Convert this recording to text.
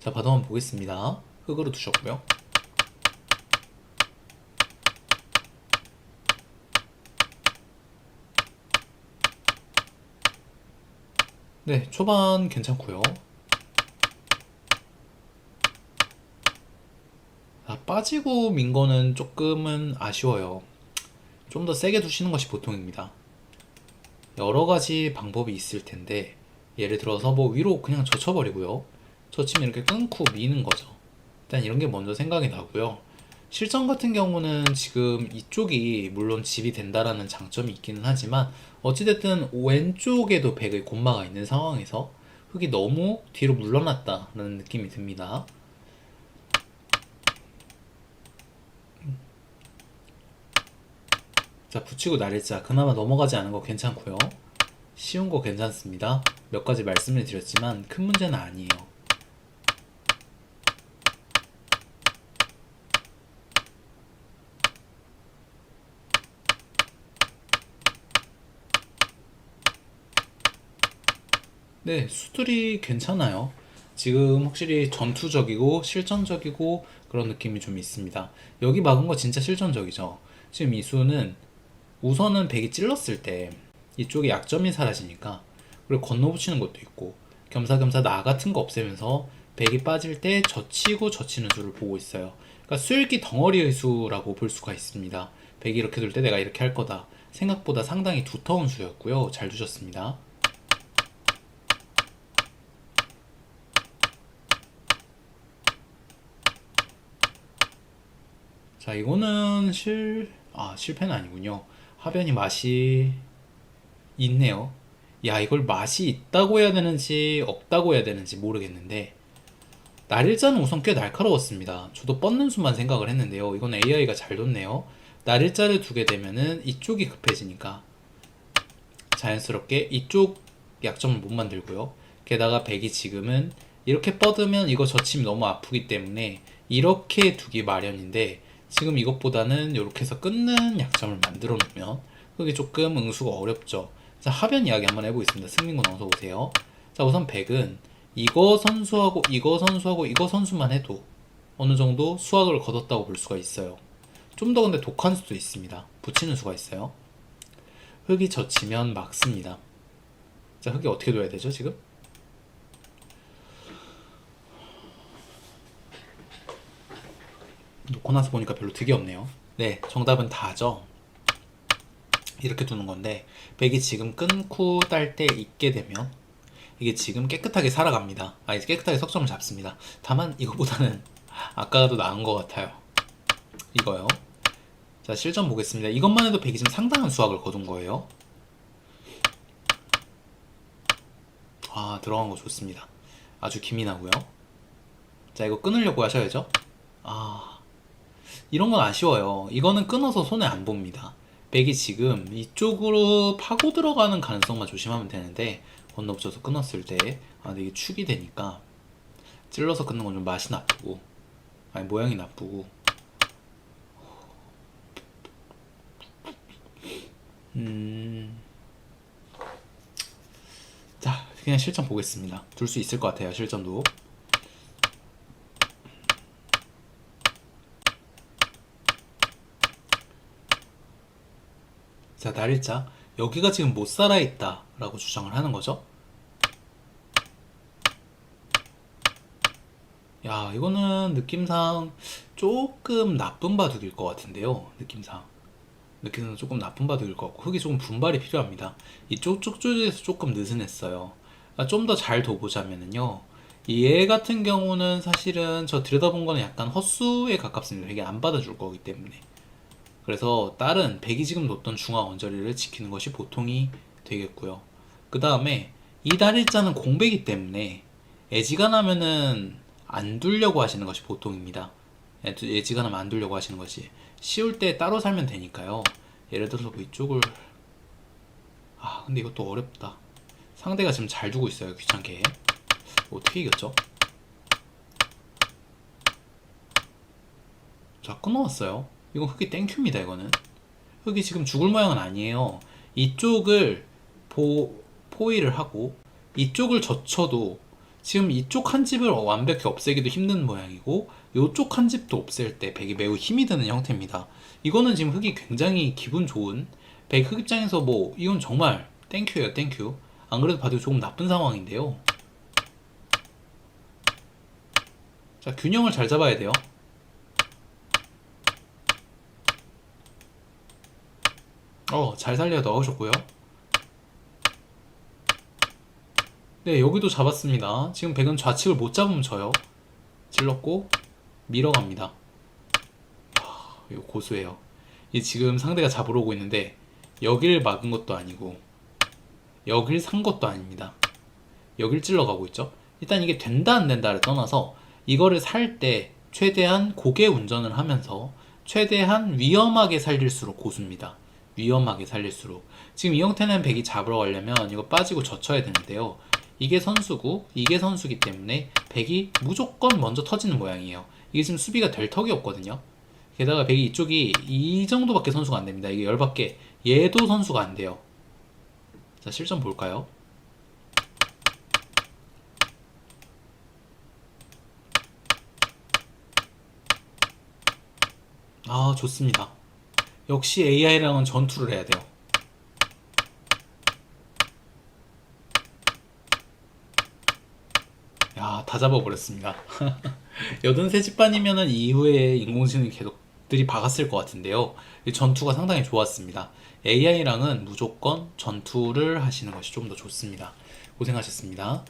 자, 바로 한번 보겠습니다. 흙으로 두셨고요. 네, 초반 괜찮고요. 아, 빠지고 민 거는 조금은 아쉬워요. 좀 더 세게 두시는 것이 보통입니다. 여러 가지 방법이 있을 텐데, 예를 들어서 뭐 위로 그냥 젖혀버리고요. 젖히면 이렇게 끊고 미는 거죠. 일단 이런 게 먼저 생각이 나고요. 실전 같은 경우는 지금 이쪽이 물론 집이 된다라는 장점이 있기는 하지만 어찌됐든 왼쪽에도 백의 곤마가 있는 상황에서 흙이 너무 뒤로 물러났다라는 느낌이 듭니다. 자, 붙이고 나를자 그나마 넘어가지 않은 거 괜찮고요. 쉬운 거 괜찮습니다. 몇 가지 말씀을 드렸지만 큰 문제는 아니에요. 네, 수들이 괜찮아요. 지금 확실히 전투적이고 실전적이고 그런 느낌이 좀 있습니다. 여기 막은 거 진짜 실전적이죠. 지금 이 수는 우선은 백이 찔렀을 때 이쪽에 약점이 사라지니까 그리고 건너붙이는 것도 있고 겸사겸사 나 같은 거 없애면서 백이 빠질 때 젖히고 젖히는 수를 보고 있어요. 그러니까 수일기 덩어리의 수라고 볼 수가 있습니다. 백이 이렇게 둘때 내가 이렇게 할 거다. 생각보다 상당히 두터운 수였고요. 잘 두셨습니다. 자, 이거는 실, 아, 실패는 아니군요. 하변이 맛이 있네요. 야, 이걸 맛이 있다고 해야 되는지 없다고 해야 되는지 모르겠는데, 날일자는 우선 꽤 날카로웠습니다. 저도 뻗는 수만 생각을 했는데요. 이건 AI가 잘 뒀네요. 날일자를 두게 되면은 이쪽이 급해지니까 자연스럽게 이쪽 약점을 못 만들고요. 게다가 백이 지금은 이렇게 뻗으면 이거 젖힘이 너무 아프기 때문에 이렇게 두기 마련인데 지금 이것보다는 이렇게 해서 끊는 약점을 만들어 놓으면 그게 조금 응수가 어렵죠. 자, 하변 이야기 한번 해보겠습니다. 승민군 어서 오세요. 자, 우선 백은 이거 선수하고 이거 선수하고 이거 선수만 해도 어느 정도 수학을 거뒀다고 볼 수가 있어요. 좀 더 근데 독한 수도 있습니다. 붙이는 수가 있어요. 흙이 젖히면 막습니다. 자, 흙이 어떻게 둬야 되죠, 지금? 놓고 나서 보니까 별로 득이 없네요. 네, 정답은 다죠. 이렇게 두는 건데, 백이 지금 끊고 딸 때 있게 되면, 이게 지금 깨끗하게 살아갑니다. 아, 이제 깨끗하게 석점을 잡습니다. 다만, 이거보다는 아까가 더 나은 것 같아요. 이거요. 자, 실전 보겠습니다. 이것만 해도 백이 지금 상당한 수확을 거둔 거예요. 아, 들어간 거 좋습니다. 아주 기민하고요. 자, 이거 끊으려고 하셔야죠. 아, 이런 건 아쉬워요. 이거는 끊어서 손에 안 봅니다. 백이 지금 이쪽으로 파고 들어가는 가능성만 조심하면 되는데 건너 붙여서 끊었을 때 아, 이게 축이 되니까 찔러서 끊는 건 좀 맛이 나쁘고 아니 모양이 나쁘고 음. 자, 그냥 실전 보겠습니다. 둘 수 있을 것 같아요, 실전도. 자, 날일자. 여기가 지금 못 살아있다. 라고 주장을 하는 거죠. 야, 이거는 느낌상 조금 나쁜 바둑일 것 같은데요. 느낌상. 느낌상 조금 나쁜 바둑일 것 같고, 흙이 조금 분발이 필요합니다. 이쪽 쪽쪽에서 조금 느슨했어요. 좀 더 잘 둬보자면은요. 이얘 같은 경우는 사실은 저 들여다본 거는 약간 헛수에 가깝습니다. 되게 안 받아줄 거기 때문에. 그래서 다른 백이 지금 놓던 중앙 언저리를 지키는 것이 보통이 되겠고요. 그 다음에 이 달일자는 공백이기 때문에 애지간하면은 안 두려고 하시는 것이 보통입니다. 애- 애지간하면 안 두려고 하시는 것이 쉬울 때 따로 살면 되니까요. 예를 들어서 뭐 이쪽을 아 근데 이것도 어렵다. 상대가 지금 잘 두고 있어요 귀찮게 어떻게 이겼죠? 자 끊어왔어요. 이건 흙이 땡큐입니다 이거는 흙이 지금 죽을 모양은 아니에요. 이쪽을 포 포위를 하고 이쪽을 젖혀도 지금 이쪽 한 집을 완벽히 없애기도 힘든 모양이고 이쪽 한 집도 없앨 때 백이 매우 힘이 드는 형태입니다. 이거는 지금 흙이 굉장히 기분 좋은 백흙 입장에서 뭐 이건 정말 땡큐예요 땡큐. 안 그래도 봐도 조금 나쁜 상황인데요. 자 균형을 잘 잡아야 돼요. 어, 잘 살려 넣으셨고요. 네, 여기도 잡았습니다. 지금 백은 좌측을 못 잡으면 져요. 질렀고 밀어갑니다. 아, 이거 고수예요. 이 지금 상대가 잡으러 오고 있는데 여길 막은 것도 아니고 여길 산 것도 아닙니다. 여길 찔러가고 있죠. 일단 이게 된다 안 된다를 떠나서 이거를 살 때 최대한 고개 운전을 하면서 최대한 위험하게 살릴수록 고수입니다. 위험하게 살릴수록 지금 이 형태는 백이 잡으러 가려면 이거 빠지고 젖혀야 되는데요. 이게 선수고 이게 선수기 때문에 백이 무조건 먼저 터지는 모양이에요. 이게 지금 수비가 될 턱이 없거든요. 게다가 백이 이쪽이 이 정도밖에 선수가 안 됩니다. 이게 열밖에 얘도 선수가 안 돼요. 자 실전 볼까요? 아 좋습니다. 역시 AI랑은 전투를 해야 돼요. 야, 다 잡아버렸습니다. 83집반이면은 이후에 인공지능이 계속 들이 박았을 것 같은데요. 이 전투가 상당히 좋았습니다. AI랑은 무조건 전투를 하시는 것이 좀 더 좋습니다. 고생하셨습니다.